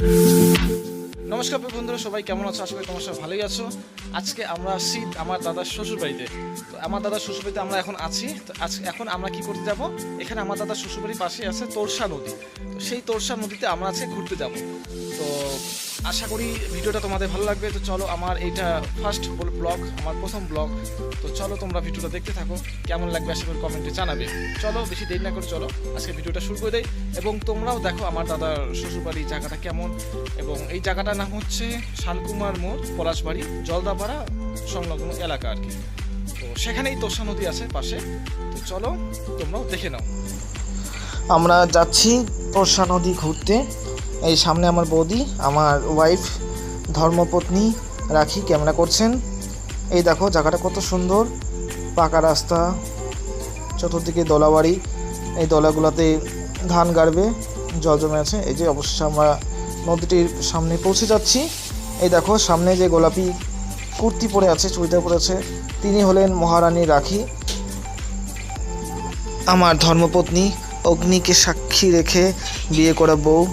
নমস্কার বন্ধুরা, সবাই কেমন আছো? আশা করি তোমার সবাই ভালোই আছো। আজকে আমরা আসছি আমার দাদার শ্বশুর বাড়িতে তো আমার দাদার শ্বশুর বাড়িতে আমরা এখন আছি। তো আজ এখন আমরা কি করতে যাব? এখানে আমার দাদার শ্বশুর বাড়ির পাশে আছে তোরসা নদী। তো সেই তোরসা নদীতে আমরা আজকে ঘুরতে যাব। তো আশা করি ভিডিওটা তোমাদের ভালো লাগবে। তো চলো আমার এইটা ফার্স্ট ব্লগ আমার প্রথম ব্লগ তো চলো তোমরা ভিডিওটা দেখতে থাকো, কেমন লাগবে আশা করি কমেন্টে জানাবে। চলো বেশি দেরি না করে চলো, আজকে ভিডিওটা শুরু করে দেই। এবং তোমরাও দেখো আমার দাদার শ্বশুরবাড়ির জায়গাটা কেমন। এবং এই জায়গাটার নাম হচ্ছে শালকুমার মোড়, পলাশবাড়ি, জলদাপাড়া সংলগ্ন এলাকা আর কি। তো সেখানেই তোষা নদী আছে পাশে। তো চলো তোমরাও দেখে নাও। আমরা যাচ্ছি তোরসা নদী ঘুরতে। এই সামনে আমার বৌদি, আমার ওয়াইফ ধর্মপত্নী রাখি ক্যামেরা করছেন। এই দেখো, জায়গাটা কত সুন্দর। পাকা রাস্তা, চতুর্দিকে দলাবাড়ি। এই দলাগুলোতে ধান গাড়বে, জল জমে আছে। এই যে অবশ্যই আমরা নদীটির সামনে পৌঁছে যাচ্ছি। এই দেখো, সামনে যে গোলাপি কুর্তি পরে আছে, চুড়িদার পরে আছে, তিনি হলেন মহারানী রাখি। আমার ধর্মপত্নী অগ্নিকে সাক্ষী রেখে বিয়ে করা বউ।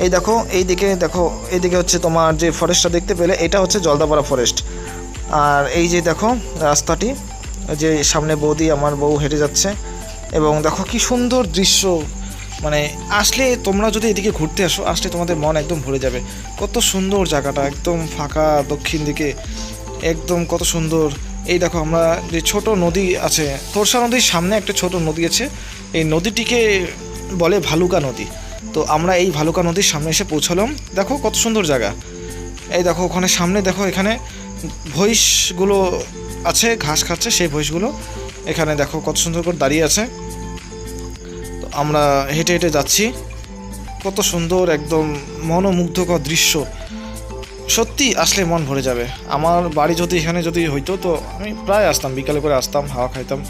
এই দেখো, এই দিকে দেখো এইদিকে হচ্ছে তোমার যে ফরেস্টটা দেখতে পেলে, এটা হচ্ছে জলদাপাড়া ফরেস্ট আর এই যে দেখো, রাস্তাটি যে সামনে বৌদি, আমার বউ হেঁটে যাচ্ছে। এবং দেখো কি সুন্দর দৃশ্য। মানে আসলে তোমরা যদি এদিকে ঘুরতে আসো, আসলে তোমাদের মন একদম ভরে যাবে। কত সুন্দর জায়গাটা, একদম ফাঁকা দক্ষিণ দিকে। একদম কত সুন্দর। এই দেখো, আমরা যে ছোট নদী আছে, তোরসা নদীর সামনে একটা ছোট নদী আছে। এই নদীটিকে বলে ভালুকা নদী। তো আমরা এই ভালুকা নদীর সামনে এসে পৌঁছালাম। দেখো কত সুন্দর জায়গা। এই দেখো ওখানে সামনে দেখো এখানে ভৈষগুলো আছে, ঘাস খাচ্ছে সেই ভৈষগুলো এখানে দেখো কত সুন্দর করে দাঁড়িয়ে আছে। তো আমরা হেঁটে হেঁটে যাচ্ছি। কত সুন্দর একদম মনোমুগ্ধকর দৃশ্য। সত্যি আসলে মন ভরে যাবে। আমার বাড়ি যদি এখানে যদি হইতো তো আমি প্রায় আসতাম, বিকালে করে আসতাম, হাওয়া খাইতাম।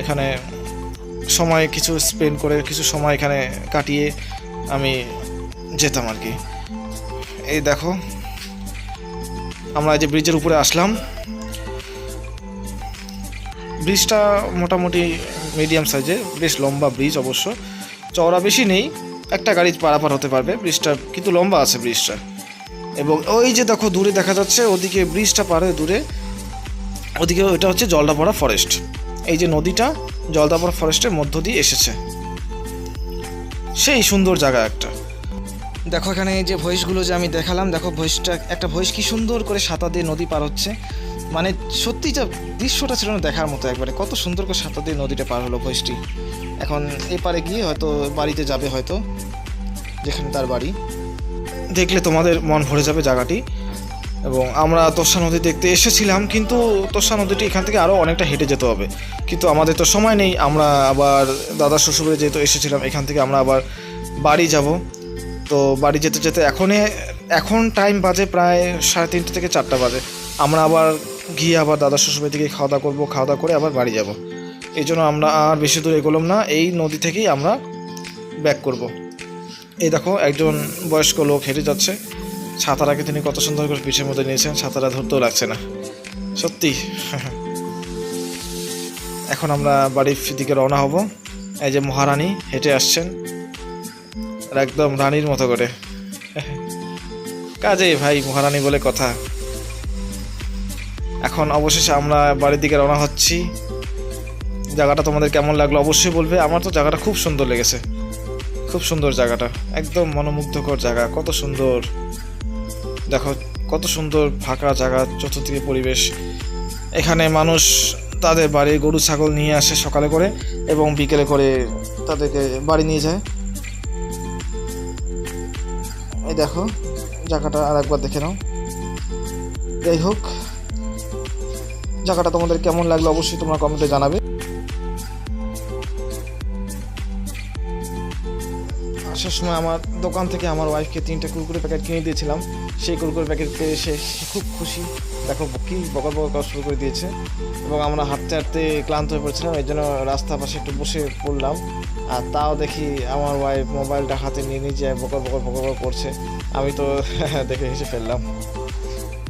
এখানে সময় কিছু স্পেন্ড করে কিছু সময় এখানে কাটিয়ে আমি যেতাম আর কি। এই দেখো, আমরা যে ব্রিজের উপরে আসলাম। ব্রিজটা মোটামুটি মিডিয়াম সাইজের বেশ লম্বা ব্রিজ অবশ্য। চওড়া বেশি নেই, একটা গাড়ি পারাপার হতে পারবে। ব্রিজটা কিন্তু লম্বা আছে ব্রিজটা। এবং ওই যে দেখো, দূরে দেখা যাচ্ছে, ওদিকে ব্রিজটা পারে দূরে, ওদিকে ওইটা হচ্ছে জলদাপাড়া ফরেস্ট এই যে নদীটা জলদাপাড়া ফরেস্টের মধ্য দিয়ে এসেছে। সেই সুন্দর জায়গা একটা। দেখো এখানে এই যে ভয়েসগুলো যে আমি দেখালাম দেখো ভয়েসটা একটা ভয়েস কি সুন্দর করে সাঁতার দিয়ে নদী পার হচ্ছে। মানে সত্যি যা দৃশ্যটা ছিল না দেখার মতো একবারে। কত সুন্দর করে সাঁতার দিয়ে নদীটা পার হলো ভয়েসটি এখন এপারে গিয়ে হয়তো বাড়িতে যাবে হয়তো যেখানে তার বাড়ি। দেখলে তোমাদের মন ভরে যাবে জায়গাটি। এবং আমরা তোষা নদী দেখতে এসেছিলাম, কিন্তু তোষা নদীটি এখান থেকে আরও অনেকটা হেঁটে যেতে হবে। কিন্তু আমাদের তো সময় নেই, আমরা আবার দাদা শ্বশুরে যেহেতু এসেছিলাম, এখান থেকে আমরা আবার বাড়ি যাব। তো বাড়ি যেতে যেতে এখনই এখন টাইম বাজে প্রায় সাড়ে তিনটে থেকে চারটা বাজে। আমরা আবার গিয়ে আবার দাদা শ্বশুরের দিকে খাওয়া দাওয়া করব, খাওয়া দাওয়া করে আবার বাড়ি যাব। এই জন্য আমরা আর বেশি দূর এগোলাম না, এই নদী থেকেই আমরা ব্যাক করব। এই দেখো, একজন বয়স্ক লোক হেঁটে যাচ্ছে। ছাতাটাকে তিনি কত সুন্দর করে পিছের মধ্যে নিয়েছেন, ছাতাটা ধরতেও লাগছে না। সত্যি। এখন আমরা বাড়ির দিকে রওনা হব। এই যে মহারানী হেঁটে আসছেন। একদম রানীর মতো করে। কাজে ভাই, মহারানী বলে কথা। এখন অবশেষে আমরা বাড়ির দিকে রওনা হচ্ছি। জায়গাটা তোমাদের কেমন লাগল অবশ্যই বলবে। আমার তো জায়গাটা খুব সুন্দর লেগেছে। খুব সুন্দর জায়গাটা। একদম মনোমুগ্ধকর জায়গা। কত সুন্দর। দেখো, কত সুন্দর ফাঁকা জায়গা, চতুর্দিকে পরিবেশ। এখানে মানুষ তাদের বাড়ি গরু, ছাগল নিয়ে আসে সকালে করে এবং বিকেলে করে তাদেরকে বাড়ি নিয়ে যায়। এই দেখো, জায়গাটা আর একবার দেখে নাও। যাই হোক, জায়গাটা তোমাদের কেমন লাগল অবশ্যই তোমরা কমেন্টে জানাবে। আসার সময় আমার দোকান থেকে আমার ওয়াইফকে তিনটা কুরকুরে প্যাকেট কিনে দিয়েছিলাম। সেই কুরকুরে প্যাকেট পেয়ে সে খুব খুশি। দেখো কি বকর বকর করা শুরু করে দিয়েছে। এবং আমরা হাঁটতে হাঁটতে ক্লান্ত হয়ে পড়েছিলাম এই জন্য রাস্তার পাশে একটু বসে পড়লাম। আর তাও দেখি আমার ওয়াইফ মোবাইলটা হাতে নিয়ে নিয়ে যায় বকর বকর বকর করছে। আমি তো দেখে হেসে ফেললাম।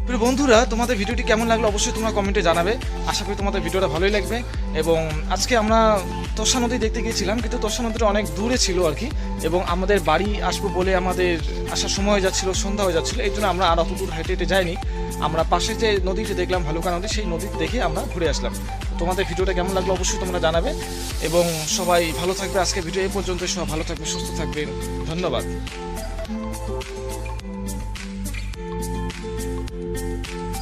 প্রিয় বন্ধুরা, তোমাদের ভিডিওটি কেমন লাগল অবশ্যই তোমরা কমেন্টে জানাবে। আশা করি তোমাদের ভিডিওটা ভালোই লাগবে। এবং আজকে আমরা তোষা নদী দেখতে গিয়েছিলাম, কিন্তু তোষা নদীটা অনেক দূরে ছিল আর কি। এবং আমাদের বাড়ি আসব বলে আমাদের আসার সময় হয়ে যাচ্ছিল, সন্ধ্যা হয়ে যাচ্ছিল। এই জন্য আমরা আর অত দূর হেঁটে হেঁটে যাইনি। আমরা পাশে যে নদীটি দেখলাম, ভালুকা নদী, সেই নদী দেখে আমরা ঘুরে আসলাম। তোমাদের ভিডিওটা কেমন লাগল অবশ্যই তোমরা জানাবে। এবং সবাই ভালো থাকবে। আজকে ভিডিও এই পর্যন্ত সবাই ভালো থাকবে, সুস্থ থাকবেন। ধন্যবাদ। Thank you.